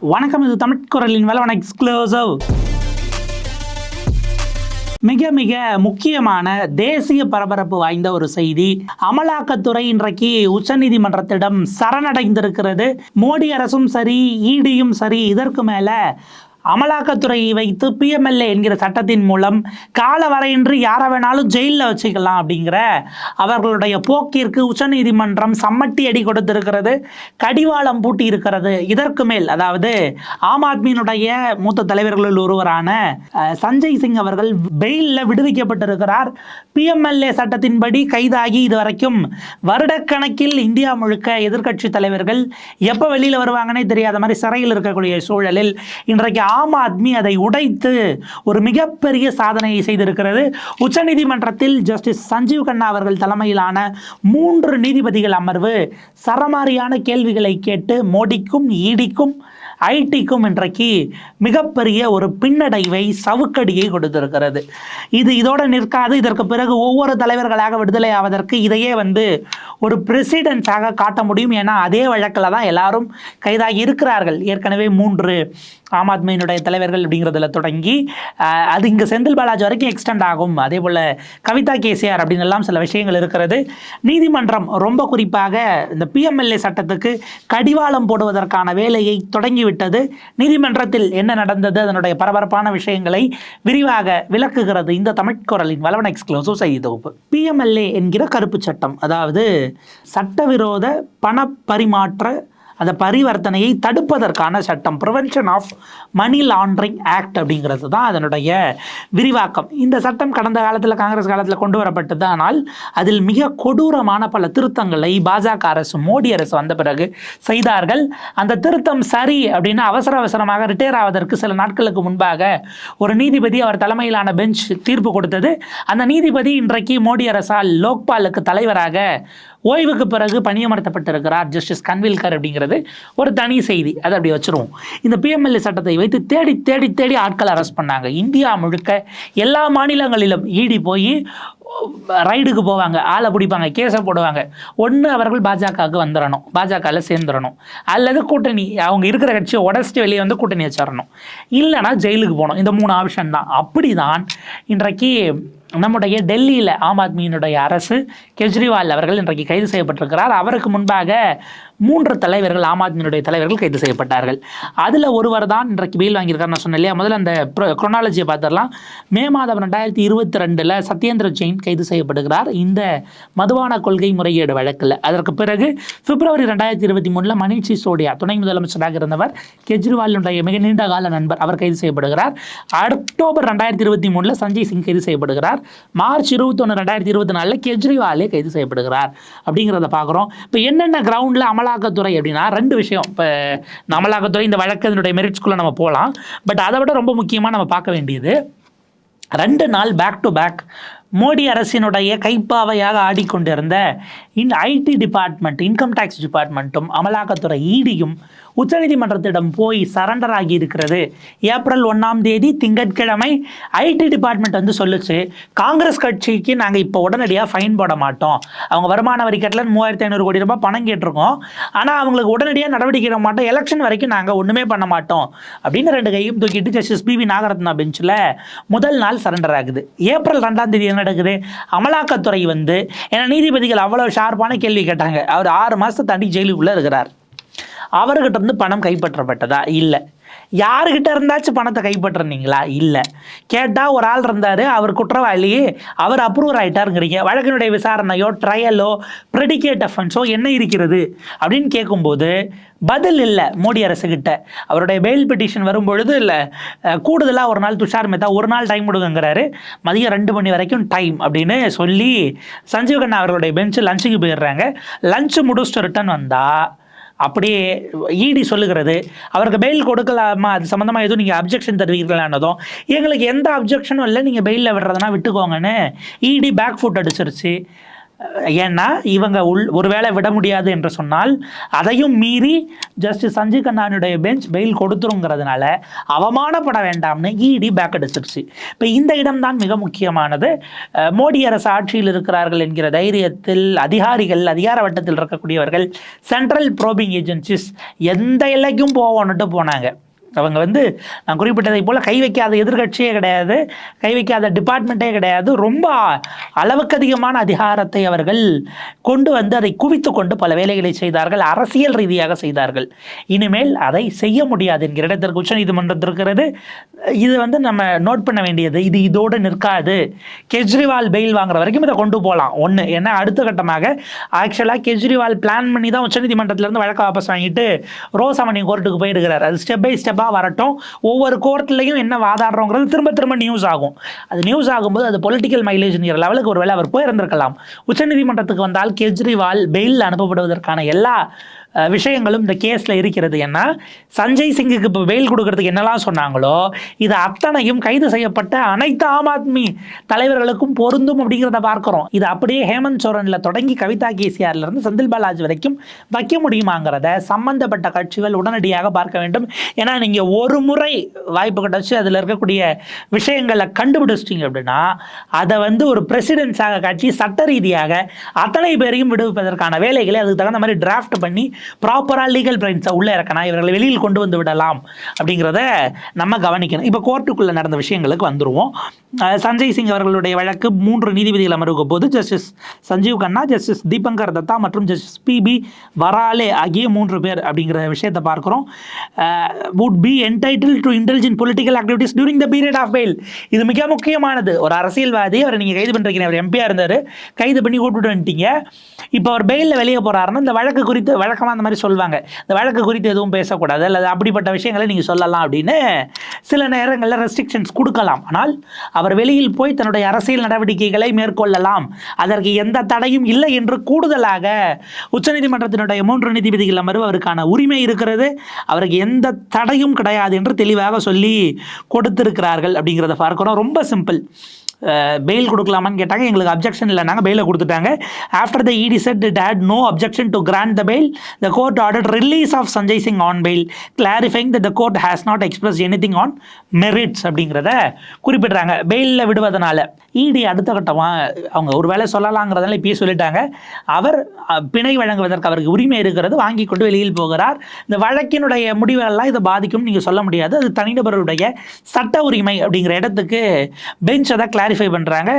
வணக்கம் இது தமிழ் குரலின் வளவன எக்ஸ்க்ளூசிவ் மிக மிக முக்கியமான தேசிய பரபரப்பு வாய்ந்த ஒரு செய்தி. அமலாக்கத்துறை இன்றைக்கு உச்சநீதிமன்றத்திடம் சரணடைந்திருக்கிறது. மோடி அரசும் சரி ஈடியும் சரி இதற்கு மேல அமலாக்கத்துறையை வைத்து பிஎம்எல்ஏ என்கிற சட்டத்தின் மூலம் காலவரையின்றி யாரை வேணாலும் ஜெயிலில் வச்சுக்கலாம் அப்படிங்கிற அவர்களுடைய போக்கிற்கு உச்சநீதிமன்றம் சம்மட்டி அடி கொடுத்திருக்கிறது கடிவாளம் பூட்டி இருக்கிறது இதற்கு மேல் அதாவது ஆம் ஆத்மியினுடைய மூத்த தலைவர்களில் ஒருவரான சஞ்சய் சிங் அவர்கள் பெயிலில் விடுவிக்கப்பட்டிருக்கிறார். பிஎம்எல்ஏ சட்டத்தின்படி கைதாகி இதுவரைக்கும் வருடக்கணக்கில் இந்தியா முழுக்க எதிர்க்கட்சி தலைவர்கள் எப்போ வெளியில் வருவாங்கன்னே தெரியாத மாதிரி சிறையில் இருக்கக்கூடிய சூழலில் இன்றைக்கு ஆம் ஆத்மி அதை உடைத்து ஒரு மிகப்பெரிய சாதனையை செய்திருக்கிறது. உச்சநீதிமன்றத்தில் ஜஸ்டிஸ் சஞ்சீவ் கண்ணா அவர்கள் தலைமையிலான மூன்று நீதிபதிகள் அமர்வு சரமாரியான கேள்விகளை கேட்டு மோடிக்கும் ஈடிக்கும் ஐடிக்கும் இன்றைக்கு மிகப்பெரிய ஒரு பின்னடைவை சவுக்கடியை கொடுத்திருக்கிறது. இது இதோடு நிற்காது. இதற்கு பிறகு ஒவ்வொரு தலைவர்களாக விடுதலை ஆவதற்கு இதையே வந்து ஒரு பிரசிடென்ஸாக காட்ட முடியும். ஏன்னா அதே வழக்கில் தான் எல்லாரும் கைதாகி இருக்கிறார்கள். ஏற்கனவே மூன்று ஆம் ஆத்மியினுடைய தலைவர்கள் அப்படிங்கிறதுல தொடங்கி அது இங்கே செந்தில் பாலாஜி வரைக்கும் எக்ஸ்டெண்ட் ஆகும். அதே போல் கவிதா கேசிஆர் அப்படின்னு எல்லாம் சில விஷயங்கள் இருக்கிறது. நீதிமன்றம் ரொம்ப குறிப்பாக இந்த பிஎம்எல்ஏ சட்டத்துக்கு கடிவாளம் போடுவதற்கான வேலையை தொடங்கிவிட்டது. நீதிமன்றத்தில் என்ன நடந்தது? அதனுடைய பரபரப்பான விஷயங்களை விரிவாக விளக்குகிறது இந்த தமிழ்குரலின் வளவன் எக்ஸ்க்ளூசிவ் செய்தி தொகுப்பு. பிஎம்எல்ஏ என்கிற கருப்பு சட்டம் அதாவது சட்டவிரோத பண பரிமாற்ற அந்த பரிவர்த்தனையை தடுப்பதற்கான சட்டம் prevention of money laundering act அப்படிங்கிறது தான் அதனுடைய விரிவாக்கம். இந்த சட்டம் கடந்த காலத்தில் காங்கிரஸ் காலத்தில் கொண்டு வரப்பட்டது. ஆனால் அதில் மிக கொடூரமான பல திருத்தங்களை பாஜக அரசு மோடி அரசு வந்த பிறகு செய்தார்கள். அந்த திருத்தம் சரி அப்படின்னு அவசர அவசரமாக ரிட்டையர் ஆவதற்கு சில நாட்களுக்கு முன்பாக ஒரு நீதிபதி அவர் தலைமையிலான பெஞ்ச் தீர்ப்பு கொடுத்தது. அந்த நீதிபதி இன்றைக்கு மோடி அரசால் லோக்பாலுக்கு தலைவராக ஓய்வுக்கு பிறகு பணியமர்த்தப்பட்டிருக்கிறார் ஜஸ்டிஸ் கன்வில்கர் அப்படிங்கிறது ஒரு தனி செய்தி. அதை அப்படி வச்சுருவோம். இந்த பிஎம்எல்ஏ சட்டத்தை வைத்து தேடி தேடி தேடி ஆட்கள் அரெஸ்ட் பண்ணாங்க. இந்தியா முழுக்க எல்லா மாநிலங்களிலும் ஈடி போய் ரைடுக்கு போவாங்க. ஆளை பிடிப்பாங்க கேஸை போடுவாங்க. ஒன்று அவர்கள் பாஜகவுக்கு வந்துடணும் பாஜகவில் சேர்ந்துடணும் அல்லது கூட்டணி அவங்க இருக்கிற கட்சியை உடச்சிட்டு வெளியே வந்து கூட்டணி வச்சிடணும் இல்லைன்னா ஜெயிலுக்கு போகணும். இந்த மூணு ஆப்ஷன் தான். அப்படி தான் இன்றைக்கு நம்முடைய டெல்லியில் ஆம் ஆத்மியினுடைய அரசு கெஜ்ரிவால் அவர்கள் இன்றைக்கு கைது செய்யப்பட்டிருக்கிறார். அவருக்கு முன்பாக மூன்று தலைவர்கள் ஆம் ஆத்மியினுடைய தலைவர்கள் கைது செய்யப்பட்டார்கள். அதில் ஒருவர் தான் இன்றைக்கு பெயில் வாங்கியிருக்காருன்னு சொன்னேன் இல்லையா? முதல்ல அந்த குரோனாலஜியை பார்த்துடலாம். மே மாதம் ரெண்டாயிரத்தி இருபத்தி ரெண்டில் சத்யேந்திர ஜெயின் கைது செய்யப்படுகிறார். இந்த மதுவான கொள்கை முறையீடு வழக்கில். அதற்கு பிறகு பிப்ரவரி ரெண்டாயிரத்தி இருபத்தி மூணில் மணிஷ் சிசோடியா துணை முதலமைச்சராக இருந்தவர் கெஜ்ரிவாலினுடைய மிக நீண்ட கால நண்பர் அவர் கைது செய்யப்படுகிறார். அக்டோபர் ரெண்டாயிரத்தி இருபத்தி மூணில் சஞ்சய் சிங் கைது செய்யப்படுகிறார். மார்ச் இருபத்தொன்று ரெண்டாயிரத்தி இருபத்தி நாலில் கெஜ்ரிவாலே கைது செய்யப்படுகிறார். அப்படிங்கிறத பார்க்குறோம். இப்போ என்னென்ன கிரவுண்டில் அமலாக்கத்துறை அப்படின்னா ரெண்டு விஷயம். இப்போ அமலாக்கத்துறை இந்த வழக்கு அதனுடைய மெரிட்ஸ்குள்ளே நம்ம போகலாம் பட் அதை விட ரொம்ப முக்கியமாக நம்ம பார்க்க வேண்டியது ரெண்டு நாள் பேக் டு பேக் மோடி அரசினுடைய கைப்பாவையாக ஆடிக்கொண்டிருந்த இன் ஐடி டிபார்ட்மெண்ட் இன்கம் டேக்ஸ் டிபார்ட்மெண்ட்டும் அமலாக்கத்துறை ஈடியும் உச்சநீதிமன்றத்திடம் போய் சரண்டர் ஆகி இருக்கிறது ஏப்ரல் ஒன்றாம் தேதி திங்கட்கிழமை ஐடி டிபார்ட்மெண்ட் வந்து சொல்லுச்சு காங்கிரஸ் கட்சிக்கு நாங்கள் இப்போ உடனடியாக ஃபைன் போட மாட்டோம். அவங்க வருமான வரி கட்டலன்னு மூவாயிரத்தி ஐநூறு கோடி ரூபாய் பணம் கேட்டிருக்கோம். ஆனால் அவங்களுக்கு உடனடியாக நடவடிக்கை எடுக்க மாட்டோம். எலெக்ஷன் வரைக்கும் நாங்கள் ஒன்றுமே பண்ண மாட்டோம். அப்படின்னு ரெண்டு கையும் தூக்கிட்டு ஜஸ்டிஸ் பிவி நாகரத்னா பெஞ்சில் முதல் நாள் சரண்டர் ஆகுது. ஏப்ரல் ரெண்டாம் தேதி என்ன நடக்குது? அமலாக்கத்துறை வந்து ஏன்னா நீதிபதிகள் அவ்வளோ ஷார்ப்பான கேள்வி கேட்டாங்க. அவர் ஆறு மாதத்தை தாண்டி ஜெயிலுக்குள்ளே இருக்கிறார். அவர்கிட்ட இருந்து பணம் கைப்பற்றப்பட்டதா? இல்லை. யாருக்கிட்ட இருந்தாச்சும் பணத்தை கைப்பற்றிருந்தீங்களா இல்லை. கேட்டால் ஒரு ஆள் இருந்தார் அவர் குற்றவாளி அவர் அப்ரூவர் ஆகிட்டாருங்கிறீங்க வழக்கினுடைய விசாரணையோ ட்ரையலோ ப்ரெடிகேட் அஃபென்ஸோ என்ன இருக்கிறது? அப்படின்னு கேட்கும்போது பதில் இல்லை மோடி அரசுகிட்ட. அவருடைய பெயில் பெட்டிஷன் வரும்பொழுது இல்லை கூடுதலாக ஒரு நாள் துஷார் மேத்தா ஒரு நாள் டைம் கொடுங்கிறாரு மதியம் ரெண்டு மணி வரைக்கும் டைம் அப்படின்னு சொல்லி சஞ்சீவ் கண்ணா அவர்களுடைய பெஞ்சு லஞ்சுக்கு போயிடுறாங்க. லஞ்சு முடிச்சுட்டு ரிட்டன் வந்தால் அப்படியே இடி சொல்லுகிறது. அவருக்கு பெயில் கொடுக்கலாமா? அது சம்மந்தமாக எதுவும் நீங்கள் அப்ஜெக்ஷன் தருவீர்களானதும் எங்களுக்கு எந்த அப்ஜெக்ஷனும் இல்லை. நீங்கள் பெயிலில் விடுறதுனா விட்டுக்கோங்கன்னு இடி பேக் ஃபுட் அடிச்சிருச்சு. ஏன்னா இவங்க உள் ஒருவேளை விட முடியாது என்று சொன்னால் அதையும் மீறி ஜஸ்டிஸ் சஞ்சீவ் கண்ணானுடைய பெஞ்ச் பெயில் கொடுத்துருங்கிறதுனால அவமானப்பட வேண்டாம்னு இடி பேக் அடிச்சிருச்சு இப்போ இந்த இடம்தான் மிக முக்கியமானது. மோடி அரசு ஆட்சியில் இருக்கிறார்கள் என்கிற தைரியத்தில் அதிகாரிகள் அதிகார வட்டத்தில் இருக்கக்கூடியவர்கள் சென்ட்ரல் ப்ரோபிங் ஏஜென்சிஸ் எந்த எல்லைக்கும் போவோன்னுட்டு போனாங்க. அவங்க வந்து நான் குறிப்பிட்டதை போல் கை வைக்காத எதிர்க்கட்சியே கிடையாது. கை வைக்காத டிபார்ட்மெண்ட்டே கிடையாது. ரொம்ப அளவுக்கு அதிகமான அதிகாரத்தை அவர்கள் கொண்டு வந்து அதை குவித்து கொண்டு பல வேலைகளை செய்தார்கள். அரசியல் ரீதியாக செய்தார்கள். இனிமேல் அதை செய்ய முடியாது என்கிற இடத்திற்கு உச்சநீதிமன்றம் இருக்கிறது இது வந்து நம்ம நோட் பண்ண வேண்டியது. இது இதோடு நிற்காது. கெஜ்ரிவால் பெயில் வாங்குற வரைக்கும் இதை கொண்டு போகலாம் ஒன்று ஏன்னா அடுத்த கட்டமாக ஆக்சுவலாக கெஜ்ரிவால் பிளான் பண்ணி தான் உச்சநீதிமன்றத்திலேருந்து வழக்க வாபஸ் வாங்கிட்டு ரோசாமணி கோர்ட்டுக்கு போயிருக்கிறார். அது ஸ்டெப் பை ஸ்டெப் ஸ்டெப்பாக வரட்டும். ஒவ்வொரு கோர்ட்லையும் என்ன வாதாடுறோங்கிறது திரும்ப திரும்ப நியூஸ் ஆகும். அது நியூஸ் ஆகும்போது அது பொலிட்டிக்கல் மைலேஜ்ங்கிற லெவலுக்கு ஒருவேளை அவர் போயிருந்திருக்கலாம். உச்சநீதிமன்றத்துக்கு வந்தால் கெஜ்ரிவால் பெயில் அனுப்பப்படுவதற்கான எல்லா விஷயங்களும் இந்த கேஸில் இருக்கிறது ஏன்னா சஞ்சய் சிங்குக்கு இப்போ வெயில் கொடுக்கறதுக்கு என்னெல்லாம் சொன்னாங்களோ? இது அத்தனையும் கைது செய்யப்பட்ட அனைத்து ஆம் ஆத்மி தலைவர்களுக்கும் பொருந்தும் அப்படிங்கிறத பார்க்குறோம். இது அப்படியே ஹேமந்த் சோரனில் தொடங்கி கவிதா கேசிஆர்லேருந்து செந்தில் பாலாஜி வரைக்கும் வைக்க முடியுமாங்கிறத சம்பந்தப்பட்ட கட்சிகள் உடனடியாக பார்க்க வேண்டும். ஏன்னா நீங்கள் ஒரு முறை வாய்ப்பு கிடச்சி அதில் இருக்கக்கூடிய விஷயங்களை கண்டுபிடிச்சிட்டிங்க அப்படின்னா அதை வந்து ஒரு பிரசிடென்ஸாக காட்சி சட்ட ரீதியாக அத்தனை பேரையும் விடுவிப்பதற்கான வேலைகளை அதுக்கு தகுந்த மாதிரி டிராஃப்ட் பண்ணி ப்ராப்பராக லீகல் பிரைன்ஸை உள்ளே இறக்கணும். இவர்களை வெளியில் கொண்டு வந்து விடலாம் அப்படிங்கிறத நம்ம கவனிக்கணும். இப்போ கோர்ட்டுக்குள்ளே நடந்த விஷயங்களுக்கு வந்துருவோம். சஞ்சய் சிங் அவர்களுடைய வழக்கு மூன்று நீதிபதிகள் அமர்வுக்கு போது ஜஸ்டிஸ் சஞ்சீவ் கண்ணா ஜஸ்டிஸ் தீபங்கர் தத்தா மற்றும் ஜஸ்டிஸ் பிபி வராலே ஆகிய மூன்று பேர் அப்படிங்கிற விஷயத்தை பார்க்குறோம். Would be entitled to intelligent political activities during the period of bail இது மிக முக்கியமானது. ஒரு அரசியல்வாதி அவரை நீங்கள் கைது பண்ணுறீங்க அவர் எம்பியாக இருந்தார். கைது பண்ணி கூப்பிட்டு வந்துட்டீங்க இப்போ அவர் பெயிலில் வெளியே போகிறாருன்னா இந்த வழக்கு குறித்து வழக்கமாக அந்த மாதிரி சொல்லுவாங்க இந்த வழக்கு குறித்து எதுவும் பேசக்கூடாது. அல்லது அப்படிப்பட்ட விஷயங்களை நீங்கள் சொல்லலாம் அப்படின்னு சில நேரங்களில் ரெஸ்ட்ரிக்ஷன்ஸ் கொடுக்கலாம். ஆனால் அவர் வெளியில் போய் தன்னுடைய அரசியல் நடவடிக்கைகளை மேற்கொள்ளலாம். அதற்கு எந்த தடையும் இல்லை என்று கூடுதலாக உச்சநீதிமன்றத்தினுடைய மூன்று நீதிபதிகள் அமர்வு அவருக்கான உரிமை இருக்கிறது. அவருக்கு எந்த தடையும் கிடையாது என்று தெளிவாக சொல்லி கொடுத்திருக்கிறார்கள் அப்படிங்கிறத பார்க்குறோம் ரொம்ப சிம்பிள் பெயில் கொடுக்கலாமான்னு கேட்டாங்க. எங்களுக்கு அப்ஜெக்ஷன் இல்லை நாங்கள் பெயிலை கொடுத்துட்டாங்க. After the ED said it had no objection to grant the bail the court order release of Sanjay Singh on bail clarifying the court has not express anything on merits அப்படிங்கிறத குறிப்பிடுறாங்க. பெயிலில் விடுவதனால. இடி அடுத்த கட்டமாக அவங்க ஒரு வேலை சொல்லலாங்கிறதால இப்பயே சொல்லிட்டாங்க. அவர் பிணை வழங்குவதற்கு அவருக்கு உரிமை இருக்கிறது வாங்கி கொண்டு வெளியில் போகிறார். இந்த வழக்கினுடைய முடிவெல்லாம் இதை பாதிக்கும்னு நீங்கள் சொல்ல முடியாது. அது தனிநபருடைய சட்ட உரிமை அப்படிங்கிற இடத்துக்கு பெஞ்ச் அதை கிளாரிஃபை பண்ணுறாங்க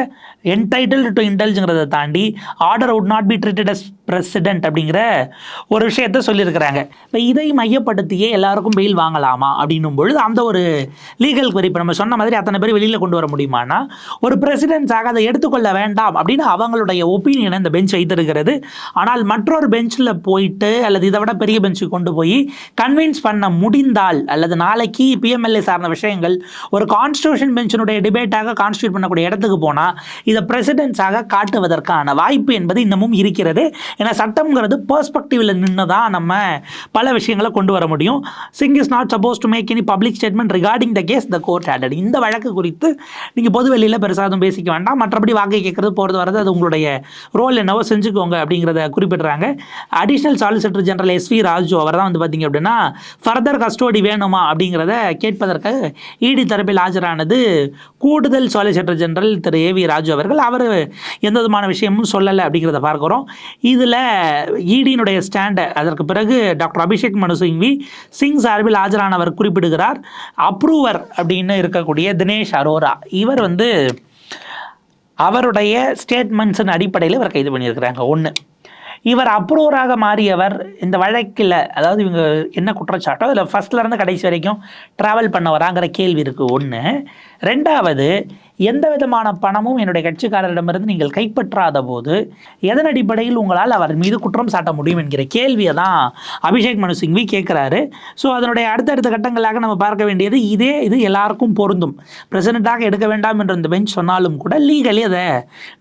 என்டைட்டில் டு இன்டெலிஜுங்கிறத தாண்டி order would not be treated as precedent அப்படிங்கிற ஒரு விஷயத்த சொல்லியிருக்கிறாங்க. இப்போ இதை மையப்படுத்தியே எல்லாருக்கும் பெயில் வாங்கலாமா அப்படின்னும் பொழுது அந்த ஒரு லீகல் query இப்போ நம்ம சொன்ன மாதிரி அத்தனை பேர் வெளியில் கொண்டு வர முடியுமானா ஒரு பிரசிடென்ட்ஸாக அதை எடுத்துக்கொள்ள வேண்டாம் அப்படின்னு அவங்களுடைய ஒப்பீனியனை இந்த பெஞ்ச் வைத்திருக்கிறது. ஆனால் மற்றொரு பெஞ்சில் போயிட்டு அல்லது இதை விட பெரிய பெஞ்சுக்கு கொண்டு போய் கன்வின்ஸ் பண்ண முடிந்தால் அல்லது நாளைக்கு பிஎம்எல்ஏ சார்ந்த விஷயங்கள் ஒரு கான்ஸ்டியூஷன் பெஞ்சினுடைய டிபேட்டாக கான்ஸ்டியூட் பண்ணக்கூடிய இடத்துக்கு போனால் இதை பிரசிடென்ஸாக காட்டுவதற்கான வாய்ப்பு என்பது இன்னமும் இருக்கிறது. ஏன்னா சட்டம்ங்கிறது பர்ஸ்பெக்டிவில் நின்று தான் நம்ம பல விஷயங்களை கொண்டு வர முடியும். Singh is not supposed to make any public statement regarding the case the court added இந்த வழக்கு குறித்து நீங்கள் பொது வெளியில் பெருசாக பேசிக்க வேண்டாம். மற்றபடி வாக்கு கேட்கறது போகிறது வரது அது உங்களுடைய ரோல் என்னவோ செஞ்சுக்கோங்க அப்படிங்கிறத குறிப்பிடுறாங்க. Additional solicitor general S V Raju அவர் தான் வந்து பார்த்தீங்க அப்படின்னா ஃபர்தர் கஸ்டோடி வேணுமா? அப்படிங்கிறத கேட்பதற்கு இடி தரப்பில் ஆஜரானது கூடுதல் சாலிசிட்டர் ஜெனரல் திரு ஏ வி ராஜு அவர்கள் அவர் எந்த விதமான விஷயமும் சொல்லலை அப்படிங்கிறத பார்க்குறோம். இதில் ஈடியினுடைய ஸ்டாண்டை அதற்கு பிறகு டாக்டர் அபிஷேக் மனு சிங்வி சிங் சார்பில் ஆஜரானவர் குறிப்பிடுகிறார். அப்ரூவர் அப்படின்னு இருக்கக்கூடிய தினேஷ் அரோரா இவர் வந்து அவருடைய ஸ்டேட்மெண்ட்ஸின் அடிப்படையில் இவர் கைது பண்ணியிருக்கிறாங்க. ஒன்று இவர் அப்ரூவராக மாறியவர் இந்த வழக்கில் அதாவது இவங்க என்ன குற்றச்சாட்டோ அதில் ஃபஸ்ட்லேருந்து கடைசி வரைக்கும் ட்ராவல் பண்ண வராங்கிற கேள்வி இருக்குது ஒன்று ரெண்டாவது எந்த விதமான பணமும் என்னுடைய கட்சிக்காரரிடமிருந்து நீங்கள் கைப்பற்றாத போது எதன் அடிப்படையில் உங்களால் அவர் மீது குற்றம் சாட்ட முடியும் என்கிற கேள்வியை தான் அபிஷேக் மனு சிங்வி கேட்குறாரு. ஸோ அதனுடைய அடுத்தடுத்த கட்டங்களாக நம்ம பார்க்க வேண்டியது இதே இது எல்லாருக்கும் பொருந்தும். பிரசிடெண்ட்டாக எடுக்க வேண்டாம் என்று இந்த பெஞ்ச் சொன்னாலும் கூட லீகலி அதை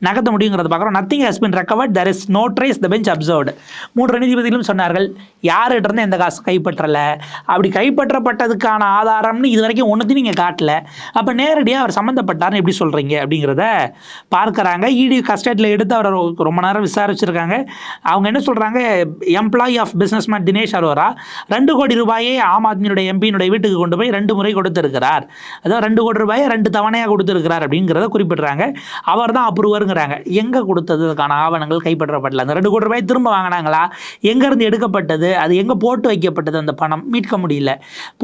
நகர்த்த முடியுங்கிறத பார்க்குறோம். Nothing has been recovered there is no trace the bench observed மூன்று நீதிபதிகளும் சொன்னார்கள் யார்கிட்ட இருந்து எந்த காசு கைப்பற்றலை? அப்படி கைப்பற்றப்பட்டதுக்கான ஆதாரம்னு இது வரைக்கும் ஒன்றுத்தையும் நீங்கள் காட்டல. அப்போ நேரடியாக அவர் சம்மந்தப்பட்டார்னு எப்படி சொல்கிறீங்க அப்படிங்கிறத பார்க்குறாங்க. இடி கஸ்டடியில் எடுத்து அவரை ரொம்ப நேரம் விசாரிச்சிருக்காங்க. அவங்க என்ன சொல்கிறாங்க employee of businessman Dinesh Arora ரெண்டு கோடி ரூபாயை ஆம் ஆத்மியினுடைய எம்பியினுடைய வீட்டுக்கு கொண்டு போய் ரெண்டு முறை கொடுத்துருக்கிறார். அதாவது ரெண்டு கோடி ரூபாயை ரெண்டு தவணையாக கொடுத்துருக்கிறார் அப்படிங்கிறத குறிப்பிடுறாங்க. அவர் தான் அப்ரூவருங்கிறாங்க. எங்கே கொடுத்ததுக்கான ஆவணங்கள் கைப்பற்றப்படல. அந்த ரெண்டு கோடி ரூபாய் திரும்ப வாங்கினாங்களா? எங்கேருந்து எடுக்கப்பட்டது? அது எங்கே போட்டு வைக்கப்பட்டது? அந்த பணம் மீட்க முடியல.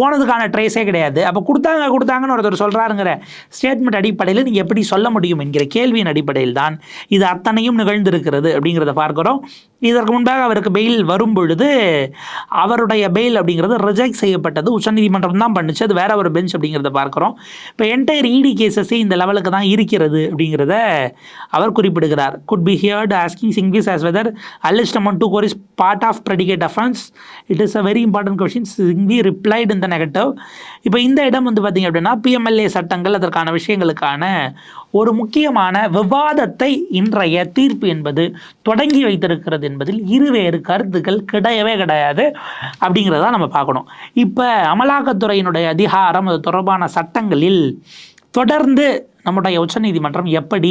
போனதுக்கான ட்ரேஸே கிடையாது. அப்போ கொடுத்தாங்க கொடுத்தாங்கன்னு ஒருத்தர் சொல்கிறாருங்கிற ஸ்டேட்மெண்ட் அடிப்படையில் நீங்கள் எப்படி சொல்ல முடியும் என்கிற கேள்வியின் அடிப்படையில் தான் இது அத்தனையும் நிகழ்ந்திருக்கிறது அப்படிங்கிறத பார்க்குறோம். இதற்கு முன்பாக அவருக்கு பெயில் வரும் பொழுது அவருடைய பெயில் அப்படிங்கிறது ரிஜெக்ட் செய்யப்பட்டது. உச்சநீதிமன்றம் தான் பண்ணுச்சு. அது வேற ஒரு பெஞ்ச் அப்படிங்கிறத பார்க்குறோம். இப்போ என்டையர் இடி கேசஸே இந்த லெவலுக்கு தான் இருக்கிறது அப்படிங்கிறத அவர் குறிப்பிடுகிறார். Could be heard asking Singhvi as whether a listed amount to core is part of predicate offence it is a very important question Singhvi replied இந்த நெகட்டிவ் இப்போ இந்த இடம் வந்து பார்த்திங்க அப்படின்னா பிஎம்எல்ஏ சட்டங்கள் அதற்கான விஷயங்களுக்கான ஒரு முக்கியமான விவாதத்தை இன்றைய தீர்ப்பு என்பது தொடங்கி வைத்திருக்கிறது என்பதில் இருவேறு கருத்துக்கள் கிடையவே கிடையாது அப்படிங்கிறத நம்ம பார்க்கணும். இப்போ அமலாக்கத்துறையினுடைய அதிகாரம் அது தொடர்பான சட்டங்களில் தொடர்ந்து நம்முடைய உச்சநீதிமன்றம் எப்படி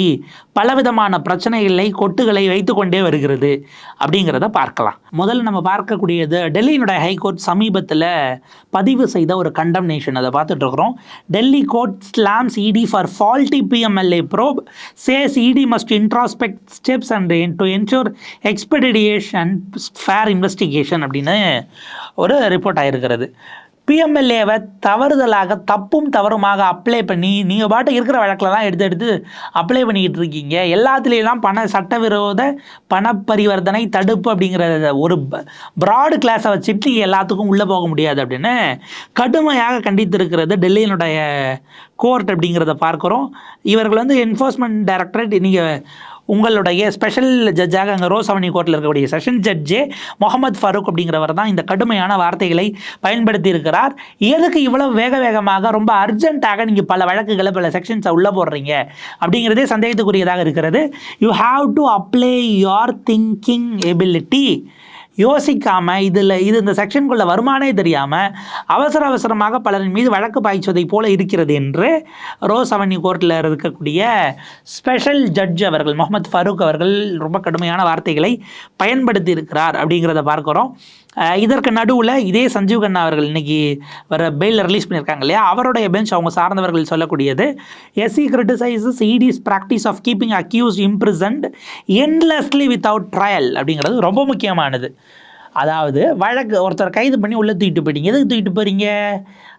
பலவிதமான பிரச்சனைகளை கொட்டுகளை வைத்துக்கொண்டே வருகிறது அப்படிங்கிறத பார்க்கலாம். முதல்ல நம்ம பார்க்கக்கூடியது டெல்லியினுடைய ஹைகோர்ட் சமீபத்தில் பதிவு செய்த ஒரு கண்டம்னேஷன் அதை பார்த்துட்டு இருக்கிறோம். Delhi court slams ED for faulty PMLA probe says ED must introspect steps and to ensure expeditious fair investigation அப்படின்னு ஒரு ரிப்போர்ட் ஆகிருக்கிறது பிஎம்எல்ஏவை தவறுதலாக தப்பும் தவறுமாக அப்ளை பண்ணி நீங்கள் பாட்டு இருக்கிற வழக்கிலலாம் எடுத்து எடுத்து அப்ளை பண்ணிக்கிட்டு இருக்கீங்க. எல்லாத்துலேயெல்லாம் பண சட்டவிரோத பண பரிவர்த்தனை தடுப்பு அப்படிங்கிற ஒரு ப்ராடு கிளாஸை வச்சுட்டு நீங்கள் எல்லாத்துக்கும் உள்ளே போக முடியாது அப்படின்னு கடுமையாக கண்டித்திருக்கிறது டெல்லியினுடைய கோர்ட் அப்படிங்கிறத பார்க்குறோம். இவர்கள் வந்து என்ஃபோர்ஸ்மெண்ட் டைரக்டரேட் நீங்கள் உங்களுடைய ஸ்பெஷல் ஜட்ஜாக அங்கே ரோஸ் அவனி கோர்ட்டில் இருக்கக்கூடிய செஷன் ஜட்ஜே முகமது ஃபரூக் அப்படிங்கிறவர் தான் இந்த கடுமையான வார்த்தைகளை பயன்படுத்தி இருக்கிறார். எதுக்கு இவ்வளவு வேக வேகமாக ரொம்ப அர்ஜென்ட்டாக நீங்கள் பல வழக்குகளை பல செக்ஷன்ஸை உள்ளே போடுறீங்க? அப்படிங்கிறதே சந்தேகத்துக்குரியதாக இருக்கிறது. You have to apply your thinking ability யோசிக்காமல் இதில் இது இந்த செக்ஷனுக்குள்ள வருமானே தெரியாமல் அவசர அவசரமாக பலரின் மீது வழக்கு பாய்ச்சுவதைப் போல இருக்கிறது என்று ரோஸ் அவன்யூ கோர்ட்டில் இருக்கக்கூடிய ஸ்பெஷல் ஜட்ஜ் அவர்கள் முகமது ஃபரூக் அவர்கள் ரொம்ப கடுமையான வார்த்தைகளை பயன்படுத்தி இருக்கிறார் அப்படிங்கிறத பார்க்குறோம். இதற்கு நடுவில் இதே சஞ்சீவ் கண்ணா அவர்கள் இன்னைக்கு வர பெயில் ரிலீஸ் பண்ணியிருக்காங்க இல்லையா? அவருடைய பெஞ்ச் அவங்க சார்ந்தவர்கள் சொல்லக்கூடியது SC criticises ED's practice of keeping accused imprisoned endlessly without trial அப்படிங்கிறது ரொம்ப முக்கியமானது. அதாவது வழக்கு ஒருத்தர் கைது பண்ணி உள்ளே தூக்கிட்டு போயிட்டீங்க. எதுக்கு தூக்கிட்டு போகிறீங்க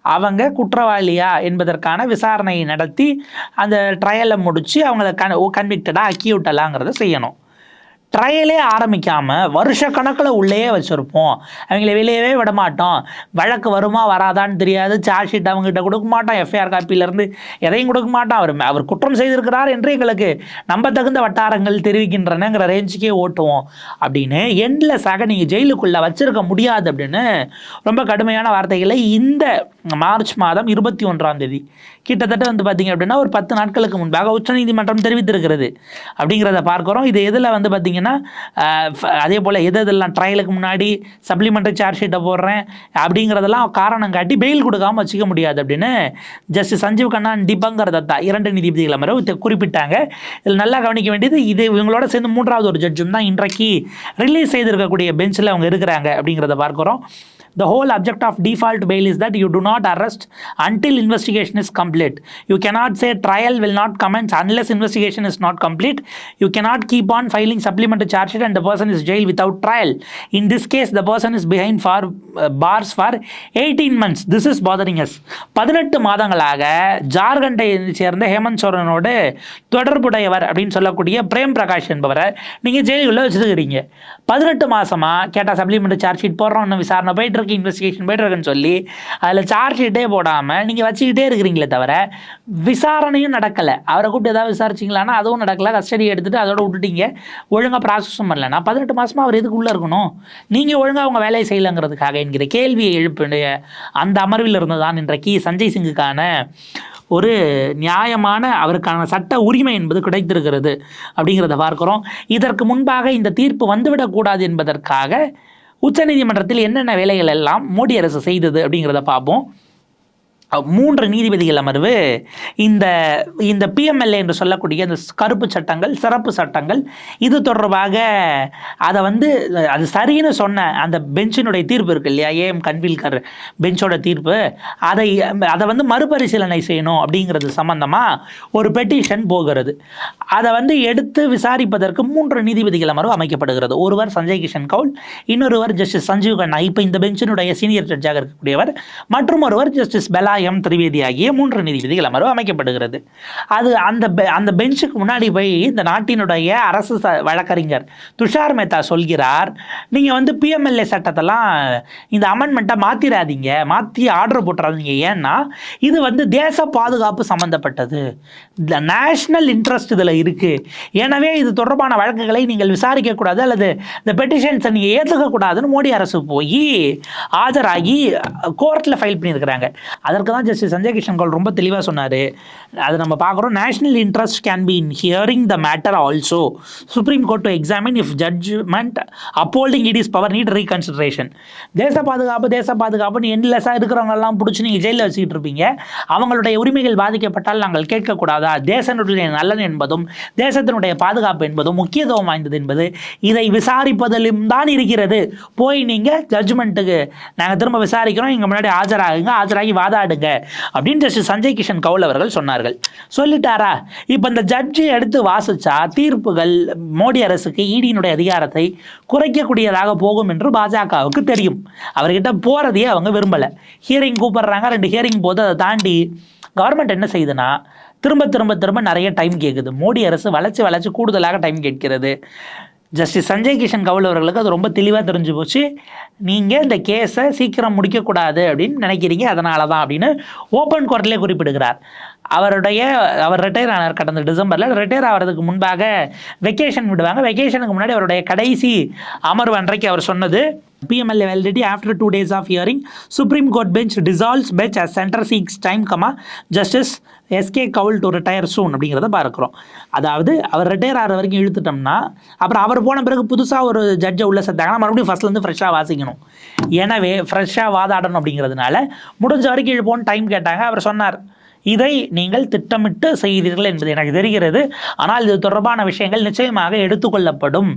அவங்க குற்றவாளியா என்பதற்கான விசாரணையை நடத்தி அந்த ட்ரையலை முடித்து அவங்கள கன் கன்விக்டடாக அக்யூட்டலாங்கிறத செய்யணும். ட்ரையலே ஆரம்பிக்காமல் வருஷ கணக்கில் உள்ளேயே வச்சுருப்போம். அவங்கள வெளியவே விட மாட்டோம். வழக்கு வருமா வராதான்னு தெரியாது. சார்ஜ் ஷீட் அவங்ககிட்ட கொடுக்க மாட்டோம். எஃப்ஐஆர் காப்பியிலேருந்து எதையும் கொடுக்க மாட்டோம். அவர் அவர் குற்றம் செய்திருக்கிறார் என்று எங்களுக்கு நம்பத்தகுந்த வட்டாரங்கள் தெரிவிக்கின்றனங்கிற ரேஞ்சுக்கே ஓட்டுவோம். அப்படின்னு எண்டில் சக நீங்கள் ஜெயிலுக்குள்ளே வச்சுருக்க முடியாது அப்படின்னு ரொம்ப கடுமையான வார்த்தைகளை இந்த மார்ச் மாதம் இருபத்தி ஒன்றாம் தேதி. கிட்டத்தட்ட வந்து பார்த்தீங்க அப்படின்னா ஒரு பத்து நாட்களுக்கு முன்பாக உச்சநீதிமன்றம் தெரிவித்திருக்கிறது. அப்படிங்கிறத பார்க்குறோம். இது எதில் வந்து பார்த்தீங்கன்னா அதே போல் எது இதெல்லாம் ட்ரையலுக்கு முன்னாடி சப்ளிமெண்ட்ரி சார்ஜ் ஷீட்டை போடுறேன் அப்படிங்கிறதெல்லாம் காரணம் காட்டி பெயில் கொடுக்காம வச்சுக்க முடியாது அப்படின்னு ஜஸ்டிஸ் சஞ்சீவ் கண்ணா டிபங்கர் தத்தா இரண்டு நீதிபதிகள் அமர்வு குறிப்பிட்டாங்க. இதில் நல்லா கவனிக்க வேண்டியது இது இவங்களோட சேர்ந்து மூன்றாவது ஒரு ஜட்ஜும் தான் இன்றைக்கு ரிலீஸ் செய்திருக்கக்கூடிய பெஞ்சில் அவங்க இருக்கிறாங்க அப்படிங்கிறத பார்க்குறோம். The whole object of default bail is that you do not arrest until investigation is complete. You cannot say trial will not commence unless investigation is not complete. You cannot keep on filing supplementary charge sheet and the person is jailed without trial. In this case, the person is behind for uh, bars for 18 months. This is bothering us. பதினெட்டு மாதங்களாக ஜார்க்கண்டை சேர்ந்த ஹேமந்த் சோரனோடு தொடர்புடையவர் அப்படின்னு சொல்லக்கூடிய frame Prakash என்பவரை நீங்கள் ஜெயிலுக்குள்ளே வச்சுருக்கிறீங்க பதினெட்டு மாதமாக கேட்டால் சப்ளிமெண்ட் சார்ஜ் ஷீட் போடுறோம் இன்னும் விசாரணை போயிட்டு இருக்கு இன்வெஸ்டிகேஷன் போயிட்டு இருக்குன்னு சொல்லி அதில் சார்ஜ் ஷீட்டே போடாமல் நீங்கள் வச்சுக்கிட்டே இருக்கிறீங்களே தவிர விசாரணையும் நடக்கலை. அவரை கூப்பிட்டு ஏதாவது விசாரிச்சிங்களான்னா அதுவும் நடக்கலை. கஸ்டடி எடுத்துட்டு அதோட விட்டுட்டீங்க. ஒழுங்காக ப்ராசஸும் பண்ணலன்னா பதினெட்டு மாதமாக அவர் எதுக்குள்ளே இருக்கணும்? நீங்கள் ஒழுங்காக அவங்க வேலையை செய்யலைங்கிறதுக்காக என்கிற கேள்வியை எழுப்பிய அந்த அமர்வில் இருந்துதான் இன்றைக்கு சஞ்சய் சிங்குக்கான ஒரு நியாயமான அவருக்கான சட்ட உரிமை என்பது கிடைத்திருக்கிறது அப்படிங்கிறத பார்க்குறோம். இதற்கு முன்பாக இந்த தீர்ப்பு வந்துவிடக்கூடாது என்பதற்காக உச்சநீதிமன்றத்தில் என்னென்ன வேலைகள் எல்லாம் மோடி அரசு செய்தது அப்படிங்கிறத பார்ப்போம். மூன்று நீதிபதிகள் அமர்வு இந்த இந்த பிஎம்எல்ஏ என்று சொல்லக்கூடிய இந்த கருப்பு சட்டங்கள் சிறப்பு சட்டங்கள் இது தொடர்பாக அதை வந்து அது சரின்னு சொன்ன அந்த பெஞ்சினுடைய தீர்ப்பு இருக்கு இல்லையா? ஏஎம் கன்வில்கர் பெஞ்சோட தீர்ப்பு. அதை அதை வந்து மறுபரிசீலனை செய்யணும் அப்படிங்கிறது சம்பந்தமாக ஒரு பெட்டிஷன் போகிறது. அதை வந்து எடுத்து விசாரிப்பதற்கு மூன்று நீதிபதிகள் அமர்வு அமைக்கப்படுகிறது. ஒருவர் சஞ்சய் கிஷன் கவுல் இன்னொருவர் ஜஸ்டிஸ் சஞ்சீவ் கண்ணா. இப்போ இந்த பெஞ்சினுடைய சீனியர் ஜட்ஜாக இருக்கக்கூடியவர் மற்றும் ஒருவர் ஜஸ்டிஸ் பெலாய் எம் திரிவேதி ஆகிய மூன்று நீதிபதிகள் அமர்வு அமைக்கப்படுகிறது. அது அந்த அந்த பெஞ்சுக்கு முன்னாடி போய் இந்த நாட்டினுடைய அரசு வழக்கறிஞர் துஷார் மேத்தா சொல்கிறார் நீங்கள் வந்து பிஎம்எல்ஏ சட்டத்தெல்லாம் இந்த அமெண்ட்மெண்ட்டை மாற்றிடாதீங்க மாற்றி ஆர்டர் போட்டுறாதீங்க. ஏன்னா இது வந்து தேச பாதுகாப்பு சம்மந்தப்பட்டது இந்த நேஷ்னல் இன்ட்ரெஸ்ட் இதில் இருக்குது எனவே இது தொடர்பான வழக்குகளை நீங்கள் விசாரிக்கக்கூடாது அல்லது இந்த பெட்டிஷன்ஸை நீங்கள் ஏற்றுக்கக்கூடாதுன்னு மோடி அரசு போய் ஆஜராகி கோர்ட்டில் ஃபைல் பண்ணியிருக்கிறாங்க. அதற்கு தான் ஜஸ்டிஸ் சஞ்சய் கிஷன் கவுல் ரொம்ப தெளிவாக சொன்னார். அது நம்ம பார்க்குறோம். National interest can be in hearing the matter also Supreme Court to examine if judgment upholding it is power need reconsideration தேச பாதுகாப்பு தேச பாதுகாப்புன்னு எண்ட்லெஸ்ஸாக இருக்கிறவங்கெல்லாம் பிடிச்சி நீங்கள் ஜெயிலில் வச்சுக்கிட்டு இருப்பீங்க. அவங்களுடைய உரிமைகள் பாதிக்கப்பட்டால் நாங்கள் கேட்கக்கூடாதா? தேசனுடைய நலன் என்பதும் தேசத்தினுடைய பாதுகாப்பு என்பதும் முக்கியத்துவம் வாய்ந்தது என்பது இதை விசாரிப்பதிலும் தான் இருக்கிறது. போய் நீங்கள் ஜட்ஜ்மெண்ட்டுக்கு நாங்கள் திரும்ப விசாரிக்கிறோம். இங்கே முன்னாடி ஆஜராகுங்க. ஆஜராகி வாதாடுங்க அப்படின்னு ஜஸ்டிஸ் சஞ்சய் கிஷன் கவுல் அவர்கள் சொன்னார்கள். சொல்லிட்டாரா? இப்போ இந்த ஜட்ஜை எடுத்து வாசிச்சா தீர்ப்புகள் மோடி அரசுக்கு ஈடியினுடைய அதிகாரத்தை குறைக்கக்கூடியதாக போகும் என்று பாஜகவுக்கு தெரியும். அவர்கிட்ட போகிறதையே அவங்க விரும்பலை. ஹியரிங் கூப்பிடுறாங்க. ரெண்டு ஹியரிங் போது அதை தாண்டி கவர்மெண்ட் என்ன செய்யுதுன்னா திரும்ப திரும்ப திரும்ப நிறைய டைம் கேட்குது மோடி அரசு வளர்ச்சி வளர்ச்சி கூடுதலாக டைம் கேட்கிறது. ஜஸ்டிஸ் சஞ்சய் கிஷன் கவுல் அவர்களுக்கு அது ரொம்ப தெளிவாக தெரிஞ்சு போச்சு. நீங்கள் இந்த கேஸை சீக்கிரம் முடிக்கக்கூடாது அப்படின்னு நினைக்கிறீங்க அதனால தான் அப்படின்னு ஓப்பன் கோர்ட்லேயே குறிப்பிடுகிறார். அவருடைய அவர் ரிட்டையர் ஆனார் கடந்த டிசம்பரில். ரிட்டையர் ஆகிறதுக்கு முன்பாக வெக்கேஷன் விடுவாங்க. வெக்கேஷனுக்கு முன்னாடி அவருடைய கடைசி அமர்வு அன்றைக்கு அவர் சொன்னது. PMLA validity after two days of hearing, Supreme Court bench dissolves bench as center seeks time, comma, Justice SK Kaul to retire soon அப்படிங்கிறத பார்க்குறோம். அதாவது அவர் ரிட்டையர் ஆகிற வரைக்கும் இழுத்துட்டோம்னா அப்புறம் அவர் போன பிறகு புதுசாக ஒரு ஜட்ஜை உள்ளே சேர்த்தாங்கன்னா மறுபடியும் ஃபஸ்ட்லேருந்து ஃப்ரெஷ்ஷாக வாசிக்கணும். எனவே ஃப்ரெஷ்ஷாக வாதாடணும் அப்படிங்கிறதுனால முடிஞ்ச வரைக்கும் இழுப்போன்னு டைம் கேட்டாங்க. அவர் சொன்னார் இதை நீங்கள் திட்டமிட்டு செய்கிறீர்கள் என்பது எனக்கு தெரிகிறது. ஆனால் இது தொடர்பான விஷயங்கள் நிச்சயமாக எடுத்துக்கொள்ளப்படும்.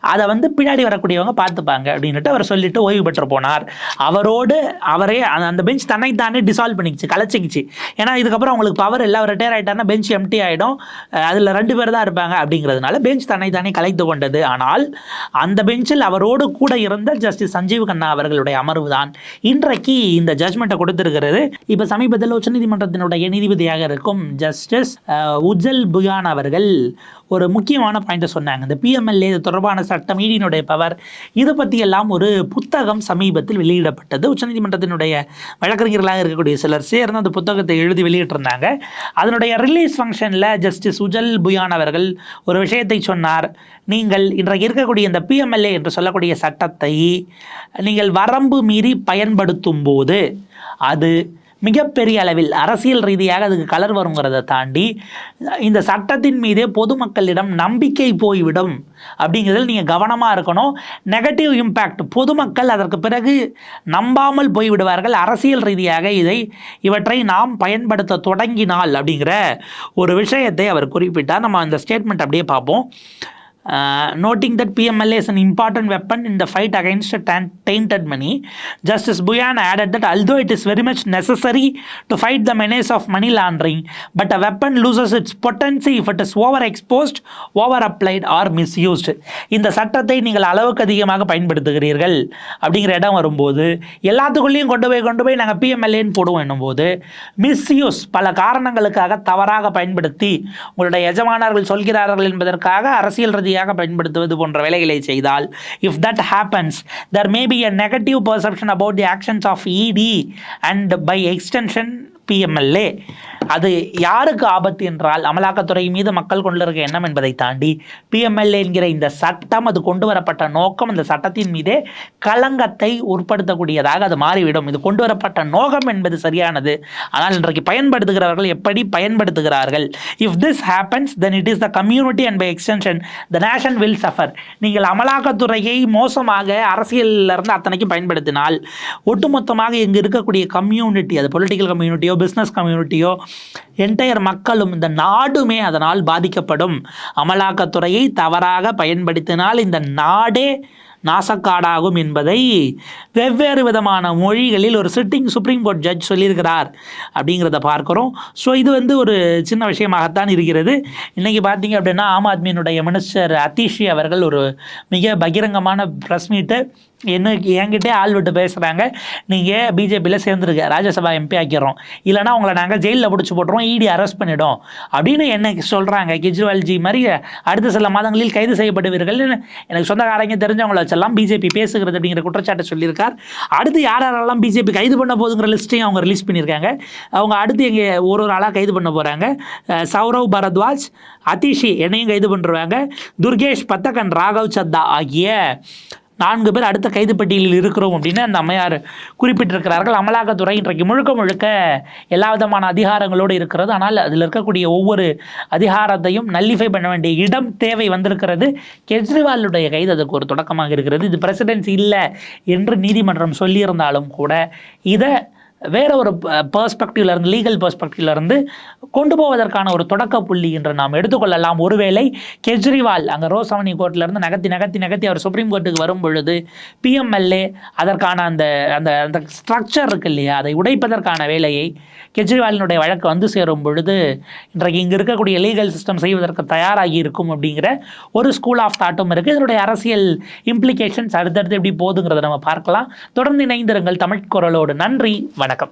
அதை வந்து பின்னாடி வரக்கூடியவங்க பார்த்துப்பாங்க அப்படின்னுட்டு அவர் சொல்லிட்டு ஓய்வு பெற்று போனார். அவரோடு அவரே அந்த- அந்த பெஞ்ச் தன்னைத்தானே டிசால்வ் பண்ணிக்கிச்சு கலைச்சிக்கிச்சு. ஏன்னா இதுக்கப்புறம் அவங்களுக்கு பவர் இல்லை அவர் ரிட்டையர் ஆகிட்டாருன்னா பெஞ்ச் எம்டி ஆகிடும் அதில் ரெண்டு பேர் தான் இருப்பாங்க அப்படிங்கிறதுனால பெஞ்ச் தன்னைத்தானே கலைத்து கொண்டது. ஆனால் அந்த பெஞ்சில் அவரோடு கூட இருந்த ஜஸ்டிஸ் சஞ்சீவ் கண்ணா அவர்களுடைய அமர்வு தான் இன்றைக்கு இந்த ஜட்மெண்ட்டை கொடுத்திருக்கிறது. இப்போ சமீபத்தில் உச்சநீதிமன்றத்தினுடைய நீதிபதியாக இருக்கும் ஜஸ்டிஸ் உஜல் உஜ்ஜல் புயான் அவர்கள் ஒரு முக்கியமான பாயிண்ட்டை சொன்னாங்க. இந்த பிஎம்எல்ஏ தொடர்பான சட்டம் ஈடியினுடைய பவர் இதை பற்றியெல்லாம் ஒரு புத்தகம் சமீபத்தில் வெளியிடப்பட்டது. உச்சநீதிமன்றத்தினுடைய வழக்கறிஞர்களாக இருக்கக்கூடிய சிலர் சேர்ந்து அந்த புத்தகத்தை எழுதி வெளியிட்டிருந்தாங்க. அதனுடைய ரிலீஸ் ஃபங்க்ஷனில் ஜஸ்டிஸ் உஜல் புயான் அவர்கள் ஒரு விஷயத்தை சொன்னார். நீங்கள் இன்றைக்கு இருக்கக்கூடிய இந்த பிஎம்எல்ஏ என்று சொல்லக்கூடிய சட்டத்தை நீங்கள் வரம்பு மீறி பயன்படுத்தும் போது அது மிகப்பெரிய அளவில் அரசியல் ரீதியாக அதுக்கு கலர் வருங்கிறத தாண்டி இந்த சட்டத்தின் மீதே பொதுமக்களிடம் நம்பிக்கை போய்விடும் அப்படிங்கிறதில் நீங்கள் கவனமாக இருக்கணும். நெகட்டிவ் இம்பேக்ட் பொதுமக்கள் அதற்கு பிறகு நம்பாமல் போய்விடுவார்கள். அரசியல் ரீதியாக இதை இவற்றை நாம் பயன்படுத்த தொடங்கினால் அப்படிங்கிற ஒரு விஷயத்தை அவர் குறிப்பிட்டார். நம்ம அந்த ஸ்டேட்மெண்ட் அப்படியே பார்ப்போம். Uh, noting that PMLA is an important weapon in the fight against tan- tainted money, Justice Buyan added that although it is very much necessary to fight the menace of money laundering, but a weapon loses its potency if it is overexposed, overapplied or misused. இந்த சட்டத்தை நீங்கள் அளவுக்கு அதிகமாக பயன்படுத்துகிறீர்கள் அப்படிங்கிற இடம் வரும்போது எல்லாத்துக்குள்ளேயும் கொண்டு போய் கொண்டு போய் நாங்கள் பிஎம்எல்ஏன்னு போடுவோம் என்னும்போது மிஸ்யூஸ் பல காரணங்களுக்காக தவறாக பயன்படுத்தி உங்களுடைய எஜமானர்கள் சொல்கிறார்கள் என்பதற்காக அரசியல் ரீதியாக வசதியாக பயன்படுத்துவது போன்ற வேலைகளை செய்தால் if that happens there may be a negative perception about the actions of ED and by extension PMLA அது யாருக்கு ஆபத்து என்றால் அமலாக்கத்துறை மீது மக்கள் கொண்டிருக்க எண்ணம் என்பதை தாண்டி பிஎம்எல்ஏ என்கிற இந்த சட்டம் அது கொண்டு வரப்பட்ட நோக்கம் அந்த சட்டத்தின் மீதே களங்கத்தை உட்படுத்தக்கூடியதாக அது மாறிவிடும். இது கொண்டு வரப்பட்ட நோக்கம் என்பது சரியானது. ஆனால் இன்றைக்கு பயன்படுத்துகிறவர்கள் எப்படி பயன்படுத்துகிறார்கள்? If this happens then it is the community and by extension the nation will suffer நீங்கள் அமலாக்கத்துறையை மோசமாக அரசியலிருந்து அத்தனைக்கும் பயன்படுத்தினால் ஒட்டுமொத்தமாக இங்கு இருக்கக்கூடிய கம்யூனிட்டி அது பொலிட்டிக்கல் கம்யூனிட்டியோ பிஸ்னஸ் கம்யூனிட்டியோ என்டையர் மக்களும் இந்த நாடுமே அதனால் பாதிக்கப்படும். அமலாக்கத்துறையை தவறாக பயன்படுத்தினால் இந்த நாடே நாசக்காடாகும் என்பதை வெவ்வேறு விதமான மொழிகளில் ஒரு சிட்டிங் சுப்ரீம் கோர்ட் ஜட்ஜ் சொல்லியிருக்கிறார் அப்படிங்கிறத பார்க்குறோம். ஸோ இது வந்து ஒரு சின்ன விஷயமாகத்தான் இருக்கிறது. இன்றைக்கி பார்த்தீங்க அப்படின்னா ஆம் ஆத்மியினுடைய மினிஸ்டர் அத்திஷி அவர்கள் ஒரு மிக பகிரங்கமான ப்ரெஸ் மீட்டை என்ன என்கிட்டே ஆள் விட்டு பேசுகிறாங்க நீங்கள் பிஜேபியில் சேர்ந்துருக்க ராஜ்யசபா எம்பி ஆக்கிறோம் இல்லைனா உங்களை நாங்கள் ஜெயிலில் பிடிச்சி போட்டுருவோம் இடி அரெஸ்ட் பண்ணிடும். அப்படின்னு என்ன சொல்கிறாங்க கெஜ்ரிவால்ஜி மாதிரி அடுத்த சில மாதங்களில் கைது செய்யப்படுவீர்கள். எனக்கு சொந்தக்காரங்க தெரிஞ்சவங்கள வச்செல்லாம் பிஜேபி பேசுகிறது அப்படிங்கிற குற்றச்சாட்டை சொல்லியிருக்கார். அடுத்து யார் யாரெல்லாம் பிஜேபி கைது பண்ண போதுங்கிற லிஸ்ட்டையும் அவங்க ரிலீஸ் பண்ணியிருக்காங்க. அவங்க அடுத்து எங்கே ஒரு ஒரு ஆளாக கைது பண்ண போகிறாங்க சௌரவ் பரத்வாஜ் அதிஷி என்னையும் கைது பண்ணுறாங்க துர்கேஷ் பத்தகன் ராகவ் சத்தா ஆகிய நான்கு பேர் அடுத்த கைது பட்டியலில் இருக்கிறோம் அப்படின்னு அந்த அம்மையார் குறிப்பிட்டிருக்கிறார்கள். அமலாக்கத்துறை இன்றைக்கு முழுக்க முழுக்க எல்லா விதமான அதிகாரங்களோடு இருக்கிறது. ஆனால் அதில் இருக்கக்கூடிய ஒவ்வொரு அதிகாரத்தையும் நல்லிஃபை பண்ண வேண்டிய இடம் தேவை வந்திருக்கிறது. கெஜ்ரிவாலுடைய கைது அதுக்கு ஒரு தொடக்கமாக இருக்கிறது. இது பிரசிடென்சி இல்லை என்று நீதிமன்றம் சொல்லியிருந்தாலும் கூட இதை வேற ஒரு பெர்ஸ்பெக்டிவ்ல இருந்து லீகல் பெர்ஸ்பெக்டிவ்ல இருந்து கொண்டு போவதற்கான ஒரு தொடக்க புள்ளி என்று நாம் எடுத்துக்கொள்ளலாம். ஒருவேளை கெஜ்ரிவால் அங்கே ரோசவனி கோர்ட்ல இருந்து நகர்த்தி நகர்த்தி நகர்த்தி அவர் சுப்ரீம் கோர்ட்டுக்கு வரும் பொழுது பிஎம்எல்ஏ அதற்கான அந்த அந்த அந்த ஸ்ட்ரக்சர் இருக்கு இல்லையா? அதை உடைப்பதற்கான வேலையை கெஜ்ரிவாலினுடைய வழக்கு வந்து சேரும் பொழுது இன்றைக்கு இங்கே இருக்கக்கூடிய லீகல் சிஸ்டம் செய்வதற்கு தயாராகி இருக்கும் அப்படிங்கிற ஒரு ஸ்கூல் ஆஃப் தாட்டும் இருக்குது இதனுடைய அரசியல் இம்ப்ளிகேஷன்ஸ் அடுத்தடுத்து எப்படி போகுதுங்கிறத நம்ம பார்க்கலாம். தொடர்ந்து இணைந்திருங்கள் தமிழ் குரலோடு. நன்றி. வணக்கம். なか